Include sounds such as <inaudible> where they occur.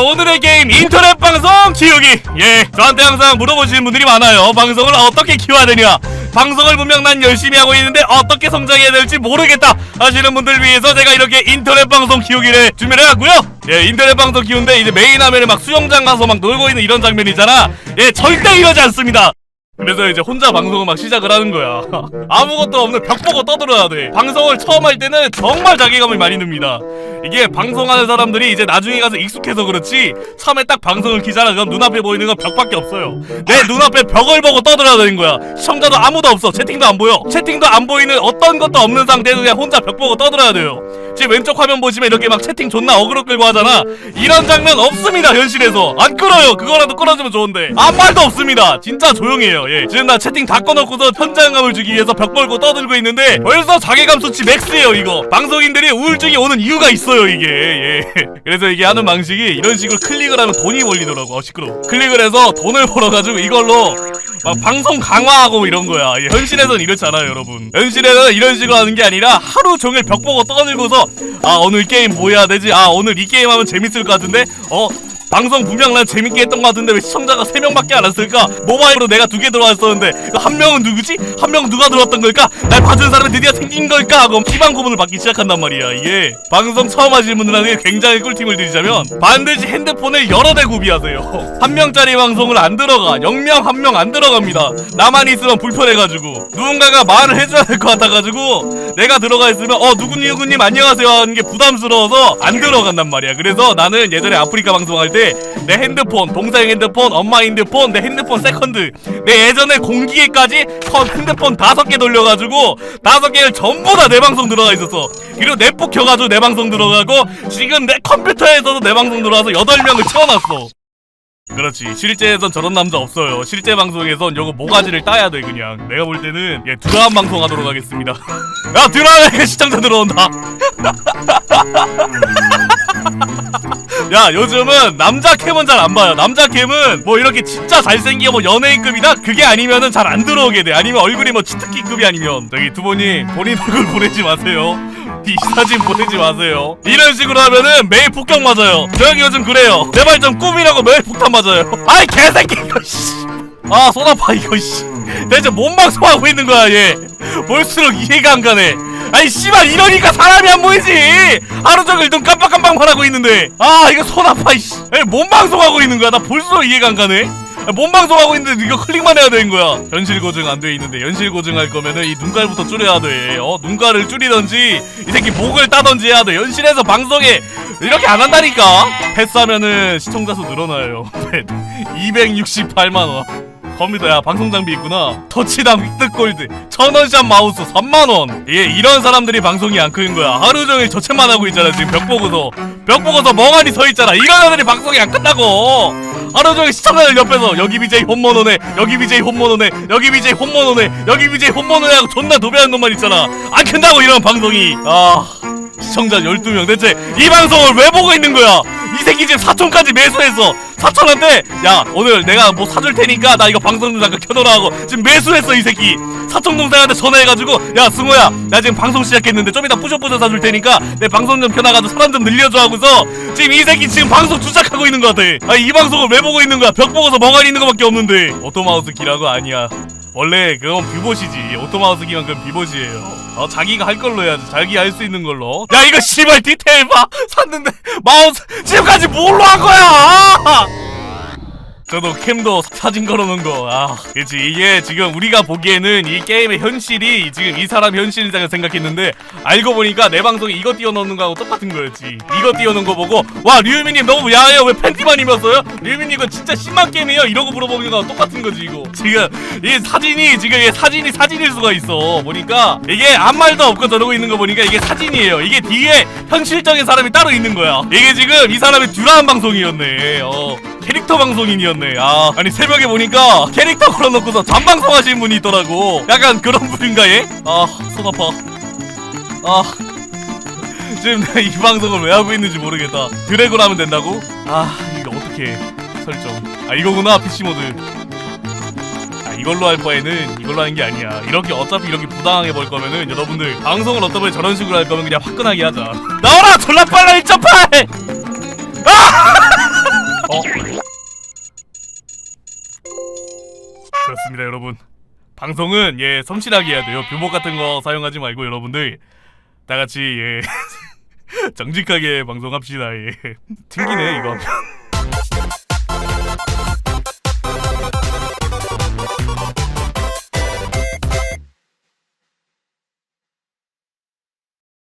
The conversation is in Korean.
오늘의 게임 인터넷 방송 키우기. 예 저한테 항상 물어보시는 분들이 많아요. 방송을 어떻게 키워야 되냐? 방송을 분명 난 열심히 하고 있는데 어떻게 성장해야 될지 모르겠다 하시는 분들 위해서 제가 이렇게 인터넷 방송 키우기를 준비를 해왔고요. 예 인터넷 방송 키우는데 이제 메인 화면에 막 수영장 가서 막 놀고 있는 이런 장면이잖아. 예 절대 이러지 않습니다 그래서 이제 혼자 방송을 막 시작을 하는 거야. <laughs> 아무것도 없는 벽 보고 떠들어야 돼. 방송을 처음 할 때는 정말 자괴감을 많이 듭니다. 이게 방송하는 사람들이 이제 나중에 가서 익숙해서 그렇지 처음에 딱 방송을 키잖아. 그럼 눈앞에 보이는 건 벽밖에 없어요. 내 눈앞에 벽을 보고 떠들어야 되는 거야. 시청자도 아무도 없어. 채팅도 안 보여. 채팅도 안 보이는 어떤 것도 없는 상태에서 그냥 혼자 벽 보고 떠들어야 돼요. 지금 왼쪽 화면 보시면 이렇게 막 채팅 존나 어그로 끌고 하잖아. 이런 장면 없습니다 현실에서. 안 끌어요. 그거라도 끌어주면 좋은데 아무 말도 없습니다. 진짜 조용해요. 예. 지금 나 채팅 다 꺼놓고서 현장감을 주기 위해서 벽 벌고 떠들고 있는데 벌써 자괴감 수치 맥스예요 이거. 방송인들이 우울증이 오는 이유가 있어요 이게. 예. <laughs> 그래서 이게 하는 방식이 이런 식으로 클릭을 하면 돈이 벌리더라고. 어 시끄러. 클릭을 해서 돈을 벌어가지고 이걸로 막 방송 강화하고 이런 거야. 예, 현실에선 이렇지 않아요, 여러분. 현실에는 이런 식으로 하는 게 아니라 하루 종일 벽 보고 떠들고서 아 오늘 게임 뭐 해야 되지? 아 오늘 이 게임 하면 재밌을 것 같은데? 어? 방송 분명 난 재밌게 했던 것 같은데 왜 시청자가 3명밖에 안 왔을까? 모바일로 내가 두 개 들어왔었는데 그한 명은 누구지? 한 명은 누가 들어왔던 걸까? 날 봐주는 사람이 드디어 생긴 걸까? 하고 희망 고문을 받기 시작한단 말이야 이게 방송 처음 하시는 분들한테 굉장히 꿀팁을 드리자면 반드시 핸드폰을 여러 대 구비하세요 <laughs> 한 명짜리 방송을 안 들어가 0명 한 명 안 들어갑니다 나만 있으면 불편해가지고 누군가가 말을 해줘야 될 것 같아가지고 내가 들어가 있으면 어 누구님 누구님 안녕하세요 하는 게 부담스러워서 안 들어간단 말이야 그래서 나는 예전에 아프리카 방송할 때내 핸드폰 동생 핸드폰 엄마 핸드폰 내 핸드폰 세컨드. 내 예전에 공기계까지 선 핸드폰 다섯 개 돌려가지고 다섯 개를 전부 다 내 방송 들어가 있었어. 그리고 넷북 켜가지고 내 방송 들어가고 지금 내 컴퓨터에서도 내 방송 들어와서 여덟 명을 채워놨어. 그렇지. 실제에선 저런 남자 없어요. 실제 방송에선 요거 모가지를 따야 돼 그냥. 내가 볼 때는 예 드라마 방송 하도록 하겠습니다. <laughs> 야 드라마 시청자 들어온다 <laughs> 야 요즘은 남자 캠은 잘 안 봐요. 남자 캠은 뭐 이렇게 진짜 잘생기고 뭐 연예인급이다? 그게 아니면은 잘 안 들어오게 돼. 아니면 얼굴이 뭐 치트키급이 아니면. 저기 두 분이 본인 얼굴 보내지 마세요. <laughs> 이 사진 보내지 마세요. 이런 식으로 하면은 매일 폭격 맞아요. 저 형이 요즘 그래요. 제발 좀 꿈이라고 매일 폭탄 맞아요. <laughs> 아이 개새끼 이거 씨아 손 아파 이거 씨. 대체 뭔 방송하고 있는 거야 얘? <laughs> 볼수록 이해가 안 가네 아니 씨발 이러니까 사람이 안 보이지. 하루 종일 눈 깜빡깜빡만 하고 있는데. 아 이거 손 아파 이씨. 뭔 방송하고 있는 거야? 나 볼수록 이해가 안 가네. 아, 뭔 방송하고 있는데 이거 클릭만 해야 되는 거야? 현실 고증 안 돼 있는데 현실 고증 할 거면은 이 눈깔부터 줄여야 돼어? 눈깔을 줄이던지 이 새끼 목을 따던지 해야 돼. 현실에서 방송에 이렇게 안 한다니까? 패스하면은 시청자 수 늘어나요. <laughs> 268만 원 컴퓨터 야 방송 장비 있구나. 터치당 획득 골드 천원샷 마우스 3만원. 예 이런 사람들이 방송이 안 크는 거야. 하루 종일 저책만 하고 있잖아 지금 벽 보고서. 벽 보고서 멍하니 서 있잖아. 이런 애들이 방송이 안 끝나고. 하루 종일 시청자들 옆에서 여기 BJ 홈모노네 여기 BJ 홈모노네 여기 BJ 홈모노네 여기 BJ 홈모노네 하고 존나 도배하는 놈만 있잖아. 안 큰다고 이런 방송이. 아 시청자 12명. 대체 이 방송을 왜 보고 있는 거야? 이 새끼 지금 사촌까지 매수했어 사촌한테 야 오늘 내가 뭐 사줄 테니까 나 이거 방송 좀 잠깐 켜놓으라 하고 지금 매수했어 이 새끼. 사촌 동생한테 전화해가지고 야 승호야 나 지금 방송 시작했는데 좀 이따 뿌셔뿌셔 사줄 테니까 내 방송 좀 켜놔가지고 사람 좀 늘려줘 하고서 지금 이 새끼 지금 방송 주작하고 있는 거 같아. 아이 방송을 왜 보고 있는 거야? 벽 보고서 멍하니 있는 거밖에 없는데. 오토마우스 키라고 아니야 원래 그건 비봇이지. 오토마우스 기만 그건 비봇이에요. 어 자기가 할 걸로 해야지. 자기 할 수 있는 걸로. 야 이거 씨발 디테일 봐. 샀는데 마우스 지금까지 뭘로 한 거야 저도 캠도 사진 걸어놓은 거. 아, 그렇지. 이게 지금 우리가 보기에는 이 게임의 현실이 지금 이 사람 현실이라고 생각했는데 알고 보니까 내 방송에 이거 띄워놓는 거하고 똑같은 거였지. 이거 띄워놓은 거 보고 와 류미님 너무 야해요. 왜 팬티만 입었어요? 류미님 이거 진짜 심한 게임이에요. 이러고 물어보는 거랑 똑같은 거지 이거. 지금 이 사진이 지금 이 사진이 사진일 수가 있어. 보니까 이게 아무 말도 없고 저러고 있는 거 보니까 이게 사진이에요. 이게 뒤에 현실적인 사람이 따로 있는 거야. 이게 지금 이 사람이 듀라한 방송이었네. 어. 캐릭터 방송인이었네. 아, 아니 새벽에 보니까 캐릭터 걸어놓고서 잠방송 하시는 분이 있더라고. 약간 그런 분인가 얘? 아, 손 아파. 아, 지금 내가 이 방송을 왜 하고 있는지 모르겠다. 드래곤 하면 된다고? 아, 이거 어떻게 설정? 아, 이거구나 PC 모드. 아, 이걸로 할 바에는 이걸로 하는 게 아니야. 이렇게 어차피 이렇게 부당하게 벌 거면은 여러분들 방송을 어떤 분 저런 식으로 할 거면 그냥 화끈하게 하자. 나와라 졸라 빨라 1.8. 아! 어? 그렇습니다 여러분. 방송은 예 섬실하게 해야 돼요. 교복 같은 거 사용하지 말고 여러분들. 다 같이 예. <laughs> 정직하게 방송합시다 예. <laughs> 튕기네 이거